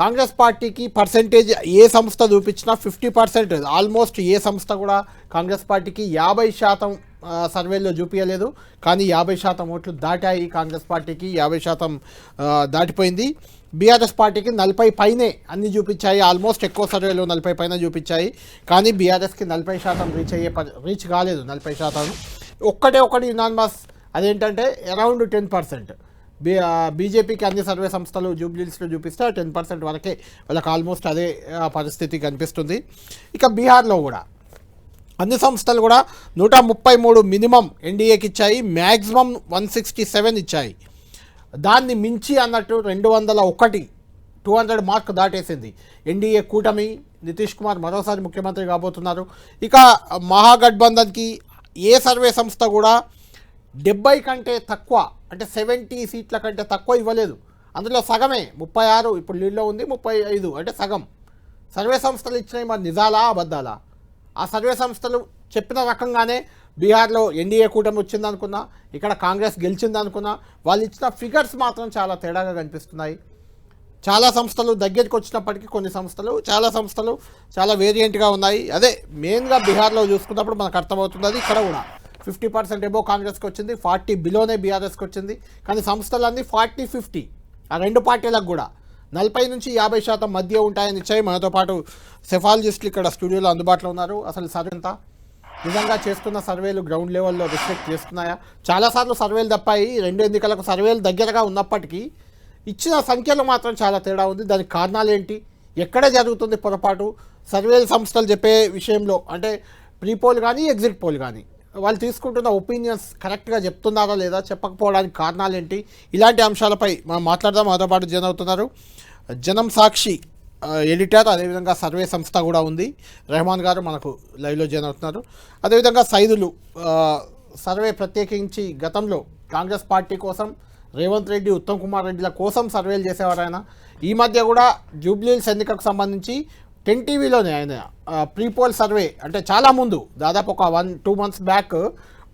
కాంగ్రెస్ పార్టీకి పర్సెంటేజ్ ఏ సంస్థ చూపించినా ఫిఫ్టీ పర్సెంట్ ఆల్మోస్ట్ ఏ సంస్థ కూడా కాంగ్రెస్ పార్టీకి యాభై శాతం సర్వేలో చూపించలేదు కానీ యాభై శాతం ఓట్లు దాటాయి కాంగ్రెస్ పార్టీకి యాభై శాతం దాటిపోయింది. బీఆర్ఎస్ పార్టీకి నలభై పైనే అన్ని చూపించాయి. ఆల్మోస్ట్ ఎక్కువ సర్వేలు నలభై పైన చూపించాయి. కానీ బీఆర్ఎస్కి నలభై శాతం రీచ్ అయ్యే రీచ్ కాలేదు నలభై శాతం. ఒక్కటే ఒకటి యునాన్మస్ అదేంటంటే అరౌండ్ టెన్ పర్సెంట్. బీ బీజేపీకి అన్ని సర్వే సంస్థలు జూబ్లీస్లో చూపిస్తే టెన్ పర్సెంట్ వరకే వాళ్ళకి ఆల్మోస్ట్ అదే పరిస్థితి కనిపిస్తుంది. ఇక బీహార్లో కూడా అన్ని సంస్థలు కూడా నూట ముప్పై మూడు మినిమం ఎన్డీఏకి ఇచ్చాయి మ్యాక్సిమం వన్ సిక్స్టీ సెవెన్ ఇచ్చాయి. దాన్ని మించి అన్నట్టు రెండు వందల ఒకటి టూ హండ్రెడ్ మార్క్ దాటేసింది. ఎన్డీఏ కూటమి నితీష్ కుమార్ మరోసారి ముఖ్యమంత్రి కాబోతున్నారు. ఇక మహాగఠబంధన్కి ఏ సర్వే సంస్థ కూడా డెబ్బై కంటే తక్కువ అంటే సెవెంటీ సీట్ల కంటే తక్కువ ఇవ్వలేదు. అందులో సగమే ముప్పై ఆరు ఇప్పుడు లీడ్లో ఉంది ముప్పై ఐదు అంటే సగం. సర్వే సంస్థలు ఇచ్చినాయి మరి నిజాలా అబద్ధాలా? ఆ సర్వే సంస్థలు చెప్పిన రకంగానే బీహార్లో ఎన్డీఏ కూటమి వచ్చిందనుకున్నా ఇక్కడ కాంగ్రెస్ గెలిచిందనుకున్నా వాళ్ళు ఇచ్చిన ఫిగర్స్ మాత్రం చాలా తేడాగా కనిపిస్తున్నాయి. చాలా సంస్థలు దగ్గరికి వచ్చినప్పటికీ కొన్ని సంస్థలు చాలా సంస్థలు చాలా వేరియంట్గా ఉన్నాయి. అదే మెయిన్గా బీహార్లో చూసుకున్నప్పుడు మనకు అర్థమవుతుంది అది ఇక్కడ కూడా. ఫిఫ్టీ పర్సెంట్ ఎబో కాంగ్రెస్కి వచ్చింది ఫార్టీ బిలోనే బీఆర్ఎస్కి వచ్చింది. కానీ సంస్థలన్నీ ఫార్టీ ఫిఫ్టీ. ఆ రెండు పార్టీలకు కూడా. నలభై నుంచి యాభై శాతం మధ్య ఉంటాయని నిశ్చయం. మనతో పాటు సెఫాలజిస్టులు ఇక్కడ స్టూడియోలో అందుబాటులో ఉన్నారు. అసలు సర్వే ఎంత నిజంగా చేస్తున్న సర్వేలు గ్రౌండ్ లెవెల్లో రిఫ్లెక్ట్ చేస్తున్నాయా? చాలాసార్లు సర్వేలు తప్పాయి. రెండు ఎన్నికలకు సర్వేలు దగ్గరగా ఉన్నప్పటికీ ఇచ్చిన సంఖ్యలో మాత్రం చాలా తేడా ఉంది. దానికి కారణాలు ఏంటి? ఎక్కడ జరుగుతుంది పొరపాటు? సర్వేల సంస్థలు చెప్పే విషయంలో అంటే ప్రీ పోల్ కానీ ఎగ్జిట్ పోల్ కానీ. వాళ్ళు తీసుకుంటున్న ఒపీనియన్స్ కరెక్ట్గా చెప్తున్నారా లేదా చెప్పకపోవడానికి కారణాలు ఏంటి ఇలాంటి అంశాలపై మనం మాట్లాడదాం. మాతో పాటు జన అవుతున్నారు జనం సాక్షి ఎడిటర్ అదేవిధంగా సర్వే సంస్థ కూడా ఉంది. రెహమాన్ గారు మనకు లైవ్లో జాయిన్ అవుతున్నారు. అదేవిధంగా సైదులు సర్వే ప్రత్యేకించి గతంలో కాంగ్రెస్ పార్టీ కోసం రేవంత్ రెడ్డి ఉత్తమ్ కుమార్ రెడ్డిల కోసం సర్వేలు చేసేవారు ఆయన. ఈ మధ్య కూడా జూబ్లీహిల్స్ ఎన్నికకు సంబంధించి టెన్ టీవీలోనే ఆయన ప్రీపోల్ సర్వే అంటే చాలా ముందు దాదాపు ఒక వన్ టూ మంత్స్ బ్యాక్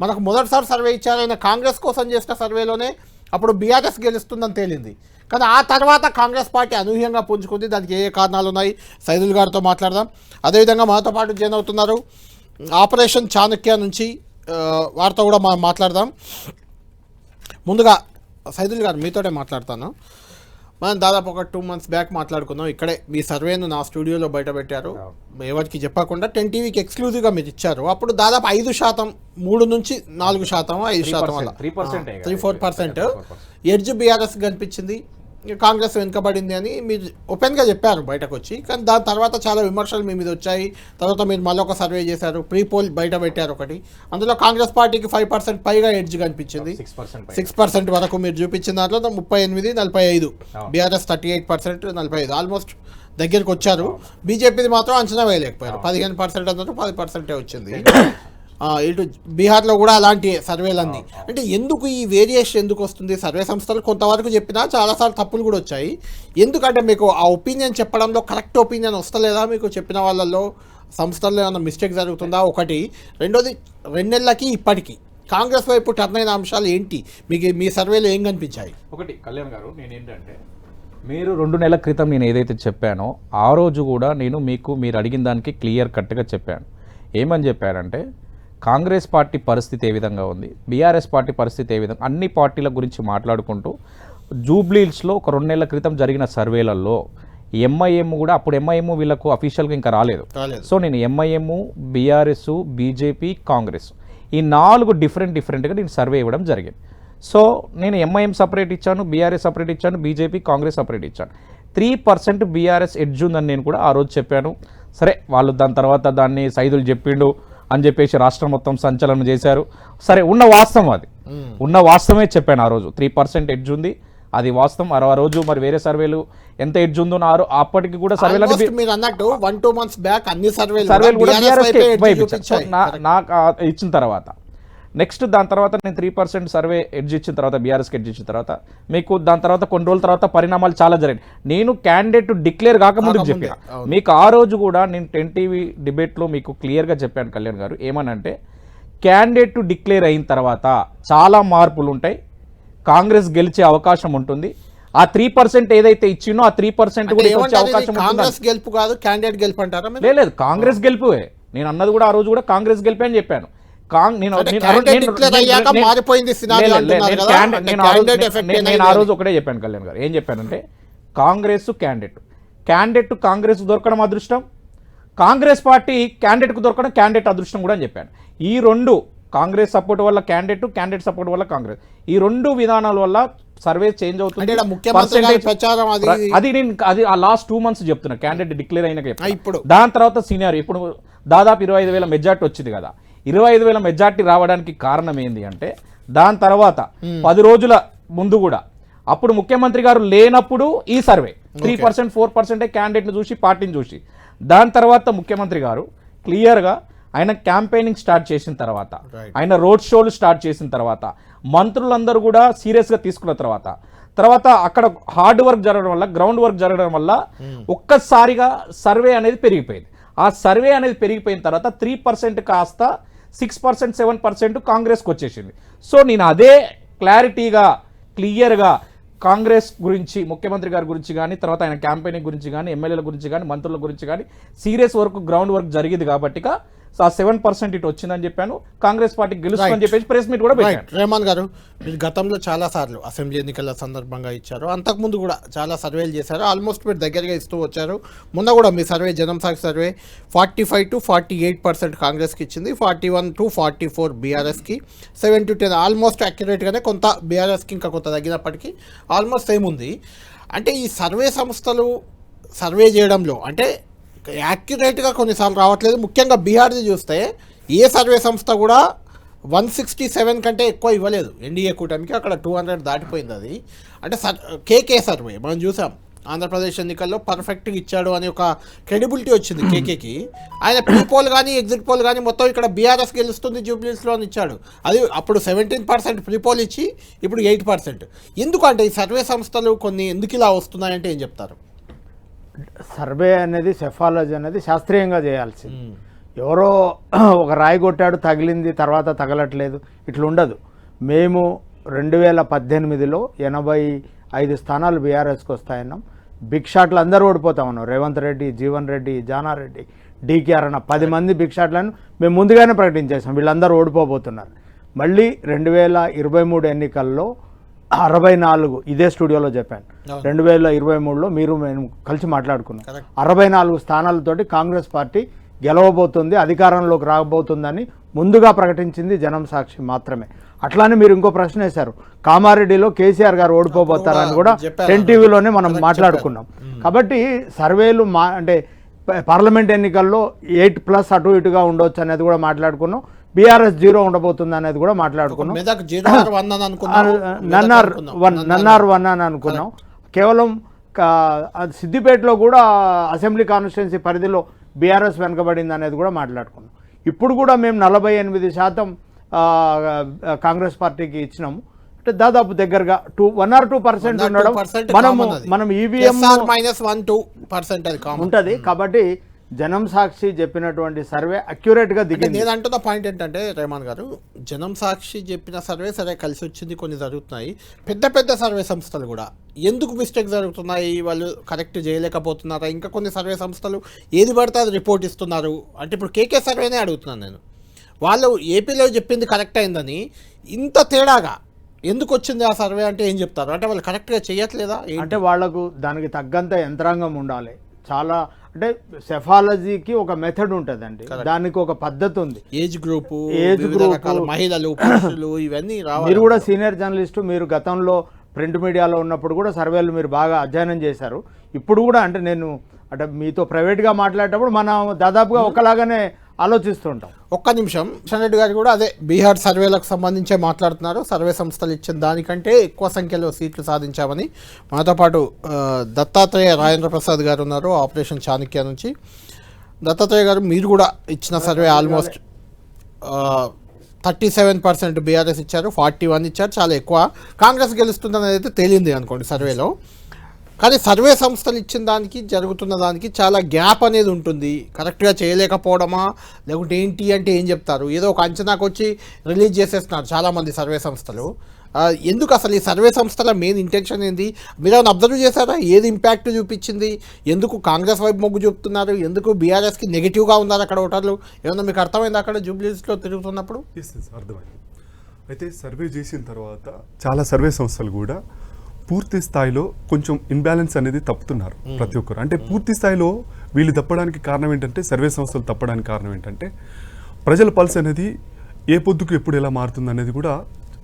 మనకు మొదటిసారి సర్వే ఇచ్చారు. ఆయన కాంగ్రెస్ కోసం చేసిన సర్వేలోనే అప్పుడు బీఆర్ఎస్ గెలుస్తుందని తేలింది. కానీ ఆ తర్వాత కాంగ్రెస్ పార్టీ అనూహ్యంగా పుంజుకుంది. దానికి ఏ కారణాలు ఉన్నాయి? సైదుల్ గారితో మాట్లాడదాం. అదేవిధంగా మనతో పాటు జాయిన్ అవుతున్నారు ఆపరేషన్ చాణక్య నుంచి వారితో కూడా మనం మాట్లాడదాం. ముందుగా సైదుల్ గారు మీతోనే మాట్లాడతాను. మనం దాదాపు ఒక టూ మంత్స్ బ్యాక్ మాట్లాడుకుందాం. ఇక్కడే మీ సర్వేను నా స్టూడియోలో బయట పెట్టారు. ఎవరికి చెప్పకుండా టెన్ టీవీకి ఎక్స్క్లూజివ్గా మీరు ఇచ్చారు. అప్పుడు దాదాపు ఐదు శాతం మూడు నుంచి నాలుగు శాతం ఐదు శాతం అలా 3% a three four percent edge BRS కనిపించింది. కాంగ్రెస్ వెనుకబడింది అని మీరు ఓపెన్గా చెప్పారు బయటకు వచ్చి కానీ దాని తర్వాత చాలా విమర్శలు మీ మీద వచ్చాయి. తర్వాత మీరు మళ్ళీ ఒక సర్వే చేశారు. ప్రీ పోల్ బయట పెట్టారు ఒకటి. అందులో కాంగ్రెస్ పార్టీకి ఫైవ్ పర్సెంట్ పైగా ఎడ్జ్ కనిపించింది సిక్స్ పర్సెంట్ వరకు మీరు చూపించిన దాంట్లో ముప్పై ఎనిమిది నలభై ఐదు. బీఆర్ఎస్ థర్టీ ఎయిట్ పర్సెంట్ నలభై ఐదు. ఆల్మోస్ట్ దగ్గరికి వచ్చారు. బీజేపీది మాత్రం అంచనా వేయలేకపోయారు. పదిహేను పర్సెంట్ అన్నట్టు పది పర్సెంటే వచ్చింది. ఇటు బీహార్లో కూడా అలాంటి సర్వేలన్నీ. అంటే ఎందుకు ఈ వేరియేషన్ ఎందుకు వస్తుంది? సర్వే సంస్థలు కొంతవరకు చెప్పినా చాలాసార్లు తప్పులు కూడా వచ్చాయి. ఎందుకంటే మీకు ఆ ఒపీనియన్ చెప్పడంలో కరెక్ట్ ఒపీనియన్ వస్తలేదా మీకు చెప్పిన వాళ్ళల్లో? సంస్థల్లో ఏమైనా మిస్టేక్ జరుగుతుందా? ఒకటి. రెండోది రెండేళ్ళకి ఇప్పటికీ కాంగ్రెస్ వైపు టర్న్ అయిన అంశాలు ఏంటి? మీకు మీ సర్వేలో ఏం కనిపించాయి? ఒకటి కళ్యాణ్ గారు నేనేంటంటే మీరు రెండు నెలల క్రితం నేను ఏదైతే చెప్పానో ఆ రోజు కూడా నేను మీకు మీరు అడిగిన దానికి క్లియర్ కట్గా చెప్పాను. ఏమని చెప్పానంటే కాంగ్రెస్ పార్టీ పరిస్థితి ఏ విధంగా ఉంది? బీఆర్ఎస్ పార్టీ పరిస్థితి ఏ విధంగా? అన్ని పార్టీల గురించి మాట్లాడుకుంటూ జూబ్లీహిల్స్లో ఒక రెండు నెలల క్రితం జరిగిన సర్వేలలో ఎంఐఎం కూడా అప్పుడు ఎంఐఎం వీళ్ళకు అఫీషియల్గా ఇంకా రాలేదు. రాలేదు. సో నేను ఎంఐఎం బీఆర్ఎస్ బీజేపీ కాంగ్రెస్ ఈ నాలుగు డిఫరెంట్ డిఫరెంట్గా నేను సర్వే ఇవ్వడం జరిగింది. సో నేను ఎంఐఎం సపరేట్ ఇచ్చాను బీఆర్ఎస్ సపరేట్ ఇచ్చాను బీజేపీ కాంగ్రెస్ సపరేట్ ఇచ్చాను. త్రీ పర్సెంట్ బీఆర్ఎస్ ఎడ్జ్ ఉందని నేను కూడా ఆ రోజు చెప్పాను. సరే వాళ్ళు దాని తర్వాత దాన్ని సైదులు చెప్పిండు. అని చెప్పేసి రాష్ట్రం మొత్తం సంచలనం చేశారు. సరే ఉన్న వాస్తవం అది. ఉన్న వాస్తవమే చెప్పాను ఆ రోజు. త్రీ పర్సెంట్ ఎడ్జ్ ఉంది. అది వాస్తవం. ఆ రోజు మరి వేరే సర్వేలు ఎంత ఎడ్జ్ ఉందో నా రో- అప్పటికి కూడా సర్వేలు మీరు అన్నట్టు వన్ టూ మంత్స్ బ్యాక్ అన్ని సర్వేలు కూడా. నాకు ఇచ్చిన తర్వాత. నెక్స్ట్ దాని తర్వాత నేను త్రీ పర్సెంట్ సర్వే ఎడ్జ్ ఇచ్చిన తర్వాత బీఆర్ఎస్కి ఎడ్జ్ ఇచ్చిన తర్వాత మీకు దాని తర్వాత కొన్ని రోజుల తర్వాత పరిణామాలు చాలా జరిగాయి. నేను క్యాండిడేట్ డిక్లేర్ కాకముందు చెప్పాను మీకు ఆ రోజు కూడా నేను టెన్ టీవీ డిబేట్లో మీకు క్లియర్గా చెప్పాను కళ్యాణ్ గారు. ఏమనంటే క్యాండిడేట్ డిక్లేర్ అయిన తర్వాత చాలా మార్పులు ఉంటాయి. కాంగ్రెస్ గెలిచే అవకాశం ఉంటుంది. ఆ త్రీ పర్సెంట్ ఏదైతే ఇచ్చిందో ఆ త్రీ పర్సెంట్ కూడా వచ్చే అవకాశం? కాంగ్రెస్ గెలుపు కాదు క్యాండిడేట్ గెలుపు అంటారా? లేదు, కాంగ్రెస్ గెలుపువే. నేను అన్నది కూడా ఆ రోజు కూడా కాంగ్రెస్ గెలిపే అని చెప్పాను. నేను ఆ రోజు- ఒకటే చెప్పాను కళ్యాణ్ గారు. ఏం చెప్పానంటే కాంగ్రెస్ క్యాండిడేట్. క్యాండిడేట్ కాంగ్రెస్ దొరకడం అదృష్టం. కాంగ్రెస్ పార్టీ క్యాండిడేట్కు దొరకడం క్యాండిడేట్ అదృష్టం కూడా అని చెప్పాను. ఈ రెండు కాంగ్రెస్ సపోర్ట్ వల్ల క్యాండిడేట్ క్యాండిడేట్ సపోర్ట్ వల్ల కాంగ్రెస్. ఈ రెండు విధానాల వల్ల సర్వే చేంజ్ అవుతుంది. అది నేను అది ఆ లాస్ట్ టూ మంత్స్ చెప్తున్నా. Candidate declare. ఆ, ఇప్పుడు. దాని తర్వాత సీనియర్ ఇప్పుడు దాదాపు ఇరవై ఐదు వేల మెజార్టీ వచ్చింది కదా. ఇరవై ఐదు వేల మెజార్టీ రావడానికి కారణం ఏంది అంటే దాని తర్వాత పది రోజుల ముందు కూడా అప్పుడు ముఖ్యమంత్రి గారు లేనప్పుడు ఈ సర్వే త్రీ పర్సెంట్ ఫోర్ పర్సెంటే క్యాండిడేట్ని చూసి పార్టీని చూసి. దాని తర్వాత ముఖ్యమంత్రి గారు క్లియర్గా ఆయన క్యాంపెయినింగ్ స్టార్ట్ చేసిన తర్వాత. ఆయన రోడ్ షోలు స్టార్ట్ చేసిన తర్వాత మంత్రులందరూ కూడా సీరియస్గా తీసుకున్న తర్వాత తర్వాత అక్కడ హార్డ్ వర్క్ జరగడం వల్ల గ్రౌండ్ వర్క్ జరగడం వల్ల ఒక్కసారిగా సర్వే అనేది పెరిగిపోయింది. ఆ సర్వే అనేది పెరిగిపోయిన తర్వాత త్రీ పర్సెంట్ కాస్త సిక్స్ పర్సెంట్ సెవెన్ పర్సెంట్ కాంగ్రెస్కి వచ్చేసింది సో నేను అదే క్లారిటీగా క్లియర్గా కాంగ్రెస్ గురించి ముఖ్యమంత్రి గారి గురించి కానీ తర్వాత ఆయన క్యాంపెయినింగ్ గురించి కానీ ఎమ్మెల్యేల గురించి కానీ మంత్రుల గురించి కానీ సీరియస్ వర్క్ గ్రౌండ్ వర్క్ జరిగింది కాబట్టి ఆ సెవెన్ పర్సెంట్ ఇటు వచ్చిందని చెప్పాను. కాంగ్రెస్ పార్టీ గెలుస్తుందని చెప్పేసి ప్రెస్ మీట్ కూడా పెట్టాను. రైట్ రేమాన్ గారు మీరు గతంలో చాలా సార్లు అసెంబ్లీ ఎన్నికల సందర్భంగా ఇచ్చారు. అంతకుముందు కూడా చాలా సర్వేలు చేశారు. ఆల్మోస్ట్ మీరు దగ్గరగా ఇస్తూ వచ్చారు. మొన్న కూడా మీ survey Janam Sakshi survey forty five to forty eight percent కాంగ్రెస్కి ఇచ్చింది. Forty one to forty four బీఆర్ఎస్కి. సెవెన్ టు టెన్ ఆల్మోస్ట్ యాక్యురేట్గానే కొంత బీఆర్ఎస్కి ఇంకా కొంత తగ్గినప్పటికీ ఆల్మోస్ట్ సేమ్ ఉంది. అంటే ఈ సర్వే సంస్థలు సర్వే చేయడంలో అంటే యాక్యురేట్గా కొన్నిసార్లు రావట్లేదు. ముఖ్యంగా బీహార్ది చూస్తే ఏ సర్వే సంస్థ కూడా వన్ సిక్స్టీ సెవెన్ కంటే ఎక్కువ ఇవ్వలేదు. ఎన్డీఏ కూటమికి అక్కడ టూ హండ్రెడ్ దాటిపోయింది అది. అంటే సర్ కేకే సర్వే మనం చూసాం. ఆంధ్రప్రదేశ్ ఎన్నికల్లో పర్ఫెక్ట్గా ఇచ్చాడు అనే ఒక క్రెడిబిలిటీ వచ్చింది కేకేకి. ఆయన ప్రీ పోల్ కానీ ఎగ్జిట్ పోల్ కానీ మొత్తం ఇక్కడ బీఆర్ఎస్ గెలుస్తుంది జూబ్లీస్లో అని ఇచ్చాడు. అది అప్పుడు సెవెంటీన్ పర్సెంట్ ప్రీ పోల్ ఇచ్చి ఇప్పుడు ఎయిట్ పర్సెంట్. ఎందుకంటే ఈ సర్వే సంస్థలు కొన్ని ఎందుకు ఇలా వస్తున్నాయంటే ఏం చెప్తారు? సర్వే అనేది సెఫాలజీ అనేది శాస్త్రీయంగా చేయాల్సింది. ఎవరో ఒక రాయి కొట్టాడు తగిలింది తర్వాత తగలట్లేదు ఇట్లా ఉండదు మేము రెండు వేల పద్దెనిమిదిలో ఎనభై ఐదు స్థానాలు బీఆర్ఎస్కి వస్తాయన్నాం. బిగ్ షాట్లు అందరూ ఓడిపోతా ఉన్నాం. రేవంత్ రెడ్డి జీవన్ రెడ్డి జానారెడ్డి డీకేఆర్ అన్న పది మంది బిగ్ షాట్లను మేము ముందుగానే ప్రకటించేసాం. వీళ్ళందరూ ఓడిపోబోతున్నారు. మళ్ళీ రెండు వేల ఇరవై మూడు ఎన్నికల్లో అరవై నాలుగు ఇదే స్టూడియోలో చెప్పాను. రెండు వేల ఇరవై మూడులో మీరు మేము కలిసి మాట్లాడుకున్నాం. అరవై నాలుగు స్థానాలతోటి కాంగ్రెస్ పార్టీ గెలవబోతుంది అధికారంలోకి రాబోతుందని ముందుగా ప్రకటించింది జనం సాక్షి మాత్రమే. అట్లానే మీరు ఇంకో ప్రశ్న వేశారు. కామారెడ్డిలో కేసీఆర్ గారు ఓడిపోబోతారని కూడా చెప్పారు. టెన్ టీవీలోనే మనం మాట్లాడుకున్నాం. కాబట్టి సర్వేలు మా అంటే పార్లమెంట్ ఎన్నికల్లో ఎయిట్ ప్లస్ అటు ఇటుగా ఉండొచ్చు అనేది కూడా మాట్లాడుకున్నాం. బీఆర్ఎస్ జీరో ఉండబోతుంది అనేది కూడా మాట్లాడుకున్నాం. వన్ అని అనుకున్నాం. నన్నార్ వన్ నన్నార్ వన్. అని అనుకున్నాం. కేవలం సిద్దిపేటలో కూడా అసెంబ్లీ కాన్స్టిట్యున్సీ పరిధిలో బీఆర్ఎస్ వెనకబడింది అనేది కూడా మాట్లాడుకున్నాం. ఇప్పుడు కూడా మేము నలభై ఎనిమిది శాతం కాంగ్రెస్ పార్టీకి ఇచ్చినాము. అంటే దాదాపు దగ్గరగా two one or two percent ఉండడం మనము మనం EVM minus one two percent ఉంటుంది. కాబట్టి జనం సాక్షి చెప్పినటువంటి సర్వే అక్యురేట్గా దిగింది. నేను అంటున్న పాయింట్ ఏంటంటే రేమాన్ గారు జనం సాక్షి చెప్పిన సర్వే సరే కలిసి వచ్చింది కొన్ని జరుగుతున్నాయి. పెద్ద పెద్ద సర్వే సంస్థలు కూడా. ఎందుకు మిస్టేక్ జరుగుతున్నాయి? వాళ్ళు కరెక్ట్ చేయలేకపోతున్నారా? ఇంకా కొన్ని సర్వే సంస్థలు ఏది పడితే అది రిపోర్ట్ ఇస్తున్నారు. అంటే ఇప్పుడు కేకే సర్వేనే అడుగుతున్నాను నేను. వాళ్ళు ఏపీలో చెప్పింది కరెక్ట్ అయిందని ఇంత తేడాగా ఎందుకు వచ్చింది ఆ సర్వే అంటే ఏం చెప్తారు? అంటే వాళ్ళు కరెక్ట్గా చేయట్లేదా? అంటే వాళ్ళకు దానికి తగ్గంత యంత్రాంగం ఉండాలి. చాలా అంటే సెఫాలజీకి ఒక మెథడ్ ఉంటుందండి. దానికి ఒక పద్ధతి ఉంది. Age group age group. మహిళలు పురుషులు ఇవన్నీ మీరు కూడా సీనియర్ జర్నలిస్టు మీరు గతంలో ప్రింట్ మీడియాలో ఉన్నప్పుడు కూడా సర్వేలు మీరు బాగా అధ్యయనం చేశారు. ఇప్పుడు కూడా అంటే నేను అంటే మీతో ప్రైవేట్గా మాట్లాడేటప్పుడు మనం దాదాపుగా ఒకలాగానే ఆలోచిస్తుంటాం. ఒక్క నిమిషం. కిషన్ రెడ్డి గారు కూడా అదే బీహార్ సర్వేలకు సంబంధించే మాట్లాడుతున్నారు. సర్వే సంస్థలు ఇచ్చిన దానికంటే ఎక్కువ సంఖ్యలో సీట్లు సాధించామని మనతో పాటు దత్తాత్రేయ రాజేంద్ర ప్రసాద్ గారు ఉన్నారు ఆపరేషన్ చాణక్య నుంచి. దత్తాత్రేయ గారు మీరు కూడా ఇచ్చిన survey almost thirty seven percent BRS ఇచ్చారు ఫార్టీ వన్ ఇచ్చారు చాలా ఎక్కువ. కాంగ్రెస్ గెలుస్తుందని అయితే తేలింది అనుకోండి సర్వేలో. కానీ సర్వే సంస్థలు ఇచ్చిన దానికి జరుగుతున్న దానికి చాలా గ్యాప్ అనేది ఉంటుంది. కరెక్ట్గా చేయలేకపోవడమా? లేకుంటే ఏంటి అంటే ఏం చెప్తారు? ఏదో ఒక అంచనాకు వచ్చి రిలీజ్ చేసేస్తున్నారు చాలామంది సర్వే సంస్థలు. ఎందుకు అసలు ఈ సర్వే సంస్థల మెయిన్ ఇంటెన్షన్ ఏంది? మీరు ఏమైనా అబ్జర్వ్ చేశారా? ఏది ఇంపాక్ట్ చూపించింది? ఎందుకు కాంగ్రెస్ వైపు మొగ్గు చూపుతున్నారు? ఎందుకు బీఆర్ఎస్కి నెగిటివ్గా ఉన్నారు అక్కడ ఓటర్లు? ఏమన్నా మీకు అర్థమైంది అక్కడ జూబ్లీస్లో తిరుగుతున్నప్పుడు? అర్థమైంది. అయితే సర్వే చేసిన తర్వాత చాలా సర్వే సంస్థలు కూడా పూర్తి స్థాయిలో కొంచెం ఇన్బ్యాలెన్స్ అనేది తప్పుతున్నారు ప్రతి ఒక్కరు. అంటే పూర్తి స్థాయిలో వీళ్ళు తప్పడానికి కారణం ఏంటంటే సర్వే సంస్థలు తప్పడానికి కారణం ఏంటంటే ప్రజల పల్స్ అనేది ఏ పొద్దుకు ఎప్పుడు ఎలా మారుతుంది అనేది కూడా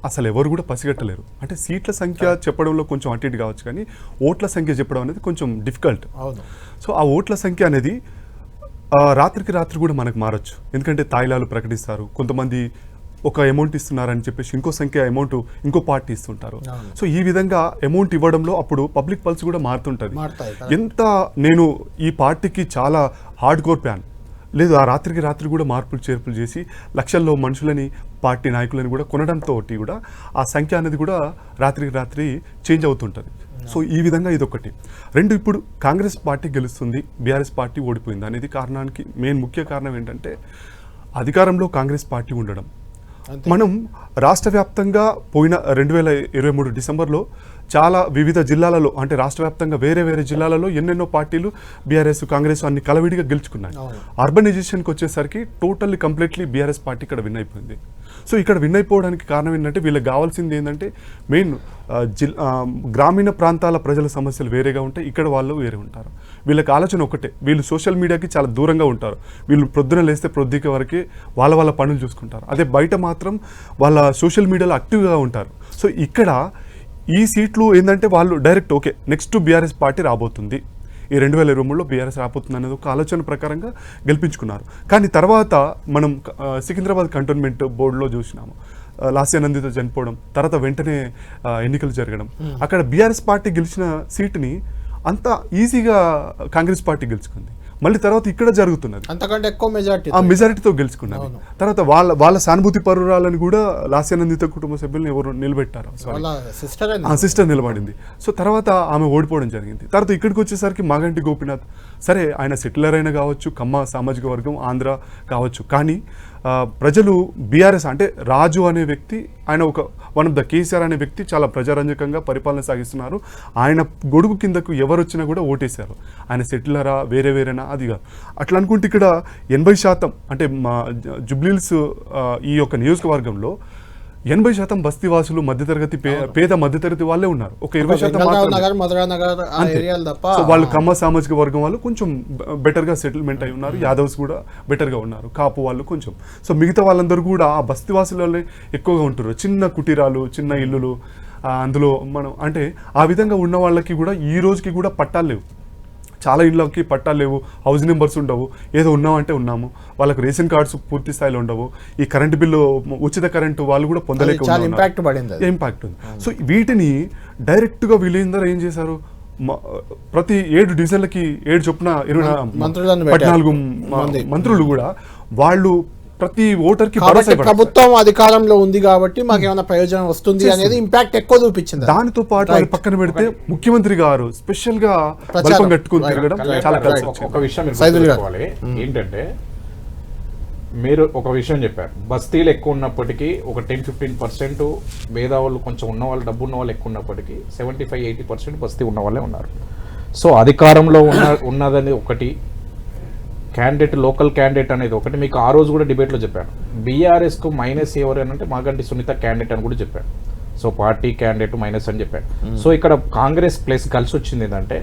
అసలు ఎవరు కూడా పసిగట్టలేరు. అంటే సీట్ల సంఖ్య చెప్పడంలో కొంచెం అటు ఇటు కావచ్చు కానీ ఓట్ల సంఖ్య చెప్పడం అనేది కొంచెం డిఫికల్ట్ సో ఆ ఓట్ల సంఖ్య అనేది రాత్రికి రాత్రి కూడా మనకు మారచ్చు. ఎందుకంటే తాయిలాలు ప్రకటిస్తారు. కొంతమంది ఒక అమౌంట్ ఇస్తున్నారని చెప్పేసి ఇంకో సంఖ్య అమౌంట్ ఇంకో పార్టీ ఇస్తుంటారు. సో ఈ విధంగా అమౌంట్ ఇవ్వడంలో అప్పుడు పబ్లిక్ పల్స్ కూడా మారుతుంటుంది. ఎంత నేను ఈ పార్టీకి చాలా హార్డ్ కోర్ ప్యాన్ లేదు ఆ రాత్రికి రాత్రి కూడా మార్పులు చేర్పులు చేసి లక్షల్లో మనుషులని పార్టీ నాయకులని కూడా కొనడంతో కూడా ఆ సంఖ్య అనేది కూడా రాత్రికి రాత్రి చేంజ్ అవుతుంటుంది సో ఈ విధంగా ఇది ఒకటి రెండు ఇప్పుడు కాంగ్రెస్ పార్టీ గెలుస్తుంది బీఆర్ఎస్ పార్టీ ఓడిపోయింది అనేది కారణానికి మెయిన్ ముఖ్య కారణం ఏంటంటే అధికారంలో కాంగ్రెస్ పార్టీ ఉండడం. మనం రాష్ట్ర వ్యాప్తంగా పోయిన రెండు వేల ఇరవై మూడు డిసెంబర్లో చాలా వివిధ జిల్లాలలో అంటే రాష్ట్ర వ్యాప్తంగా వేరే వేరే జిల్లాలలో ఎన్నెన్నో పార్టీలు బీఆర్ఎస్ కాంగ్రెస్ అన్ని కలవిడిగా గెలుచుకున్నాయి. అర్బనైజేషన్కి వచ్చేసరికి టోటల్లీ కంప్లీట్లీ బీఆర్ఎస్ పార్టీ ఇక్కడ విన్ అయిపోయింది. సో ఇక్కడ విన్ అయిపోవడానికి కారణం ఏంటంటే వీళ్ళకి కావాల్సింది ఏంటంటే మెయిన్ జిల్ గ్రామీణ ప్రాంతాల ప్రజల సమస్యలు వేరేగా ఉంటాయి ఇక్కడ వాళ్ళు వేరే ఉంటారు. వీళ్ళకి ఆలోచన ఒకటే. వీళ్ళు సోషల్ మీడియాకి చాలా దూరంగా ఉంటారు. వీళ్ళు ప్రొద్దున లేస్తే ప్రొద్దుక వరకే వాళ్ళ వాళ్ళ పనులు చూసుకుంటారు. అదే బయట మాత్రం వాళ్ళ సోషల్ మీడియాలో యాక్టివ్గా ఉంటారు. సో ఇక్కడ ఈ సీట్లు ఏంటంటే వాళ్ళు direct okay next BRS party రాబోతుంది. ఈ రెండు వేల ఇరవై మూడులో బీఆర్ఎస్ రాబోతుంది అనేది ఒక ఆలోచన ప్రకారంగా గెలిపించుకున్నారు. కానీ తర్వాత మనం సికింద్రాబాద్ కంటోన్మెంట్ బోర్డులో చూసినాము. లాస్యానందితో చనిపోవడం తర్వాత వెంటనే ఎన్నికలు జరగడం. అక్కడ బీఆర్ఎస్ పార్టీ గెలిచిన సీటుని అంత ఈజీగా కాంగ్రెస్ పార్టీ గెలుచుకుంది. మళ్ళీ తర్వాత ఇక్కడ జరుగుతున్నది. అంతకంటే ఎక్కువ మెజార్టీ ఆ మెజారిటీతో గెలుచుకున్నది. అవును. తర్వాత వాళ్ళ వాళ్ళ సానుభూతి పరురాలని కూడా లాస్యానందిత కుటుంబ సభ్యులను ఎవరు నిలబెట్టారు సిస్టర్ ఆ సిస్టర్ నిలబడింది. సో తర్వాత ఆమె ఓడిపోవడం జరిగింది. తర్వాత ఇక్కడికి వచ్చేసరికి మాగంటి గోపినాథ్. సరే ఆయన సెటిలర్ అయినా కావచ్చు కమ్మ సామాజిక వర్గం ఆంధ్ర కావచ్చు. కానీ ప్రజలు బీఆర్ఎస్ అంటే రాజు అనే వ్యక్తి ఆయన ఒక వన్ ఆఫ్ ద కేసీఆర్ అనే వ్యక్తి చాలా ప్రజారంజకంగా పరిపాలన సాగిస్తున్నారు. ఆయన గొడుగు కిందకు ఎవరు వచ్చినా కూడా ఓటేశారు. ఆయన సెటిలరా వేరే వేరేనా అది కాదు. అట్లా అనుకుంటే ఇక్కడ ఎనభై శాతం అంటే మా జుబ్లీల్స్ ఈ యొక్క నియోజకవర్గంలో ఎనభై శాతం బస్తీవాసులు మధ్యతరగతి పేద మధ్యతరగతి వాళ్ళే ఉన్నారు. ఒక ఇరవై శాతం వాళ్ళు కమ్మ సామాజిక వర్గం వాళ్ళు కొంచెం బెటర్గా సెటిల్మెంట్ అయి ఉన్నారు. యాదవ్స్ కూడా బెటర్గా ఉన్నారు. కాపు వాళ్ళు కొంచెం. సో మిగతా వాళ్ళందరూ కూడా ఆ బస్తీవాసులలో ఎక్కువగా ఉంటారు. చిన్న కుటీరాలు చిన్న ఇల్లులు అందులో మనం అంటే ఆ విధంగా ఉన్న వాళ్ళకి కూడా ఈ రోజుకి కూడా పట్టాలు లేవు. చాలా ఇళ్ళకి పట్టాలు లేవు హౌస్ నెంబర్స్ ఉండవు ఏదో ఉన్నామంటే ఉన్నాము వాళ్ళకి రేషన్ కార్డ్స్ పూర్తి స్థాయిలో ఉండవు ఈ కరెంట్ బిల్లు ఉచిత కరెంటు వాళ్ళు కూడా పొందలేక. ఇంపాక్ట్ పడింది. ఇంపాక్ట్ ఉంది సో వీటిని డైరెక్ట్గా వీళ్ళందరూ ఏం చేశారు ప్రతి ఏడు డివిజన్లకి ఏడు చొప్పున ఇరవై. పద్నాలుగు. మంత్రులు కూడా వాళ్ళు ప్రతి ఓటర్కి భరోసా ఇవ్వడం. ప్రభుత్వం అధికారంలో ఉంది కాబట్టి మాకు ఏమైనా ప్రయోజనం వస్తుంది అనేది ఇంపాక్ట్ ఎక్కువ చూపించింది. దానితో పాటు పక్కన పెడితే ముఖ్యమంత్రి గారు స్పెషల్గా ప్రచారం. బల్పం కట్టుకుని. తిరగడం. చాలా కలిసి ఒక విషయం. ఏంటంటే మీరు ఒక విషయం చెప్పారు బస్తీలు ఎక్కువ ఉన్నప్పటికీ ఒక టెన్ ఫిఫ్టీన్ పర్సెంట్ మేధావులు కొంచెం ఉన్న వాళ్ళు డబ్బు ఉన్న వాళ్ళు ఎక్కువ ఉన్నప్పటికీ సెవెంటీ ఫైవ్ ఎయిటీ పర్సెంట్ బస్తీ ఉన్న వాళ్ళే ఉన్నారు సో అధికారంలో ఉన్న ఉన్నదని ఒకటి క్యాండిడేట్ లోకల్ క్యాండిడేట్ అనేది ఒకటి. మీకు ఆ రోజు కూడా డిబేట్లో చెప్పాను. బీఆర్ఎస్కు మైనస్ ఎవరు అని అంటే మాగంటి సునీత క్యాండిడేట్ అని కూడా చెప్పాను. సో పార్టీ క్యాండిడేట్ మైనస్ అని చెప్పాను. సో ఇక్కడ కాంగ్రెస్ ప్లస్ కలిసి వచ్చింది ఏంటంటే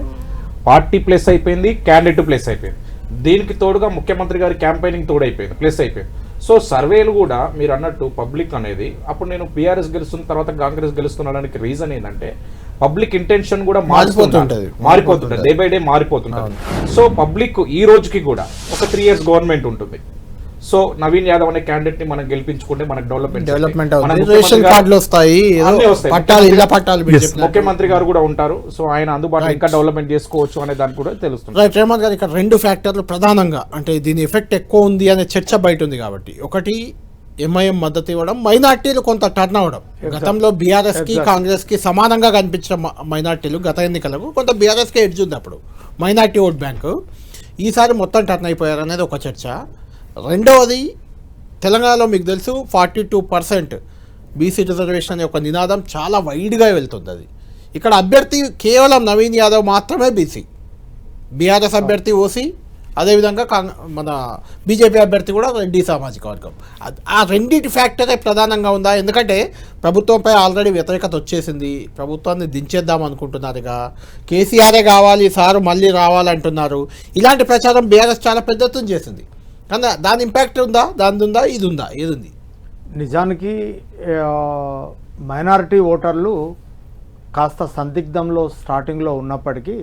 పార్టీ ప్లస్ అయిపోయింది క్యాండిడేట్ ప్లస్ అయిపోయింది. దీనికి తోడుగా ముఖ్యమంత్రి గారి క్యాంపెయినింగ్ తోడైపోయింది ప్లస్ అయిపోయింది. సో సర్వేలు కూడా మీరు అన్నట్టు పబ్లిక్ అనేది అప్పుడు నేను బీఆర్ఎస్ గెలుస్తున్న తర్వాత కాంగ్రెస్ గెలుస్తున్నాడానికి రీజన్ ఏంటంటే పబ్లిక్ ఇంటెన్షన్ కూడా మారిపోతుంటది. మారిపోతుంటది. డే బై డే మారిపోతుంటది. సో పబ్లిక్ ఈ రోజుకి కూడా ఒక త్రీ ఇయర్స్ గవర్నమెంట్ ఉంటుంది. సో నవీన్ యాదవ్ అనే క్యాండిడేట్ని మనం గెలిపించుకుంటే మనకు డెవలప్మెంట్ డెవలప్మెంట్ వస్తాయి. ముఖ్యమంత్రి గారు కూడా ఉంటారు. సో ఆయన అందుబాటులో. ఇంకా డెవలప్మెంట్ చేసుకోవచ్చు అనే దానికి కూడా తెలుస్తుంది. రైట్ రేమంత్ గారు ఇక్కడ రెండు ఫ్యాక్టర్లు ప్రధానంగా అంటే దీని ఎఫెక్ట్ ఎక్కువ ఉంది అనే చర్చ బయట ఉంది కాబట్టి. ఒకటి ఎంఐఎం మద్దతు ఇవ్వడం మైనార్టీలు కొంత టర్న్ అవ్వడం. గతంలో బీఆర్ఎస్కి కాంగ్రెస్కి సమానంగా కనిపించిన మైనార్టీలు గత ఎన్నికలకు కొంత బీఆర్ఎస్కి ఎడ్జ్ ఉంది అప్పుడు. Minority vote bank. ఈసారి మొత్తం టర్న్ అయిపోయారు అనేది ఒక చర్చ. రెండవది తెలంగాణలో మీకు తెలుసు forty two percent BC reservation అనే ఒక నినాదం చాలా వైడ్గా వెళ్తుంది అది. ఇక్కడ అభ్యర్థి కేవలం నవీన్ యాదవ్ మాత్రమే బీసీ. బీఆర్ఎస్ అభ్యర్థి ఓసీ అదేవిధంగా కాంగ్ మన బీజేపీ అభ్యర్థి కూడా రెడ్డి సామాజిక వర్గం. ఆ రెండింటి ఫ్యాక్టరే ప్రధానంగా ఉందా? ఎందుకంటే ప్రభుత్వంపై ఆల్రెడీ వ్యతిరేకత వచ్చేసింది. ప్రభుత్వాన్ని దించేద్దాం అనుకుంటున్నారుగా. కేసీఆరే కావాలి సారు మళ్ళీ రావాలంటున్నారు. ఇలాంటి ప్రచారం బీఆర్ఎస్ చాలా పెద్ద ఎత్తున చేసింది. కానీ దాని ఇంపాక్ట్ ఉందా? దాని ఉందా? ఇది ఉందా? ఏది ఉంది? నిజానికి మైనారిటీ ఓటర్లు కాస్త సందిగ్ధంలో స్టార్టింగ్లో ఉన్నప్పటికీ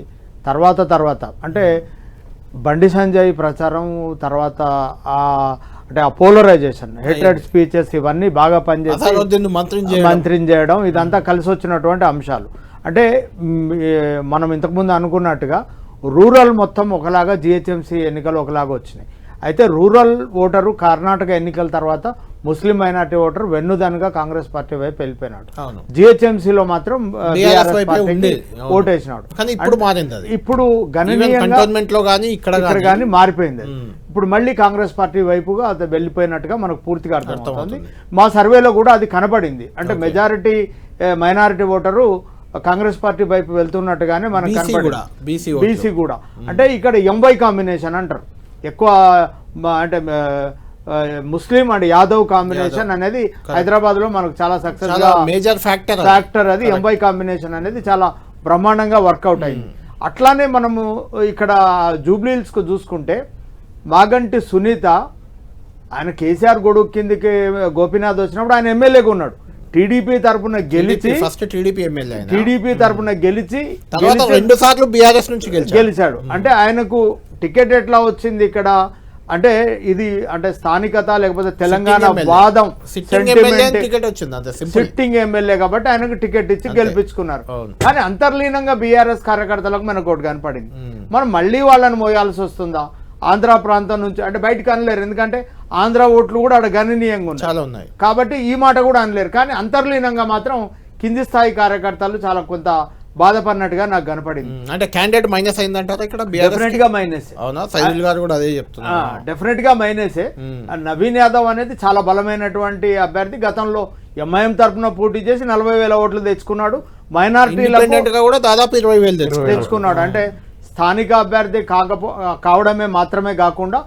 తర్వాత తర్వాత అంటే బండి సంజయ్ ప్రచారం తర్వాత ఆ అంటే ఆ పోలరైజేషన్ హెట్రెడ్ స్పీచెస్ ఇవన్నీ బాగా పనిచేసి మంత్రిని చేయడం. ఇదంతా కలిసి వచ్చినటువంటి అంశాలు. అంటే మనం ఇంతకుముందు అనుకున్నట్టుగా రూరల్ మొత్తం ఒకలాగా జిహెచ్ఎంసీ ఎన్నికలు ఒకలాగా వచ్చినాయి. అయితే రూరల్ ఓటరు కర్ణాటక ఎన్నికల తర్వాత ముస్లిం మైనార్టీ ఓటర్ వెన్నుదనుగా కాంగ్రెస్ పార్టీ వైపు వెళ్ళిపోయినాడు. జిహెచ్ఎంసీలో మాత్రం. ఓటేసినాడు. ఇప్పుడు గణనీయంగా కానీ మారిపోయింది. ఇప్పుడు మళ్ళీ కాంగ్రెస్ పార్టీ వైపుగా అది వెళ్ళిపోయినట్టుగా మనకు పూర్తిగా అర్థమవుతుంది. మా సర్వేలో కూడా అది కనపడింది. అంటే majority minority voter Congress party వైపు వెళ్తున్నట్టుగానే మనకు ఓట్లు. బీసీ కూడా. అంటే ఇక్కడ ఎంవై కాంబినేషన్ అంటారు. ఎక్కువ అంటే ముస్లిం అండ్ యాదవ్ కాంబినేషన్ అనేది హైదరాబాద్లో మనకు చాలా సక్సెస్ మేజర్ ఫ్యాక్టర్ ఫ్యాక్టర్ అది. ఎంబై కాంబినేషన్ అనేది చాలా బ్రహ్మాండంగా వర్కౌట్ అయింది. అట్లానే మనము ఇక్కడ జూబ్లీహిల్స్కు చూసుకుంటే మాగంటి సునీత ఆయన కేసీఆర్ గొడుగు కిందకి గోపీనాథ్ వచ్చినప్పుడు ఆయన ఎమ్మెల్యేగా ఉన్నాడు. టీడీపీ తరపున గెలిచి ఫస్ట్ టీడీపీ ఎమ్మెల్యే టీడీపీ తరపున గెలిచి తర్వాత గెలిచి- రెండు సార్లు బీఆర్ఎస్ నుంచి గెలిచాడు. అంటే ఆయనకు టికెట్ ఎట్లా వచ్చింది ఇక్కడ? అంటే ఇది అంటే స్థానికత లేకపోతే తెలంగాణ. వాదం సిట్టింగ్ ఎమ్మెల్యే కాబట్టి ఆయనకు టికెట్ ఇచ్చి గెలిపించుకున్నారు. కానీ అంతర్లీనంగా బీఆర్ఎస్ కార్యకర్తలకు మనకు ఒకటి కనపడింది. మ్మ్. మనం మళ్ళీ వాళ్ళని మోయాల్సి వస్తుందా? ఆంధ్ర ప్రాంతం నుంచి అంటే బయటకు అనలేరు. ఎందుకంటే ఆంధ్ర ఓట్లు కూడా అక్కడ గణనీయంగా ఉన్నాయి. చాలా ఉన్నాయి. కాబట్టి ఈ మాట కూడా అనలేరు. కానీ అంతర్లీనంగా మాత్రం కింది స్థాయి కార్యకర్తలు చాలా కొంత బాధపడినట్టుగా నాకు కనపడింది. అంటే క్యాండిడేట్ మైనస్ అయిందంటారా ఇక్కడ డెఫినెట్గా మైనస్ అవునా? సైదుల్ గారు కూడా అదే చెప్తున్నారు. డెఫినెట్గా మైనసే నవీన్ యాదవ్ అనేది చాలా బలమైనటువంటి అభ్యర్థి. గతంలో ఎంఐఎం తరపున పోటీ చేసి నలభై వేల ఓట్లు తెచ్చుకున్నాడు. గా కూడా దాదాపు ఇరవై వేలు తెచ్చుకున్నాడు. అంటే స్థానిక అభ్యర్థి కాకపో కావడమే మాత్రమే కాకుండా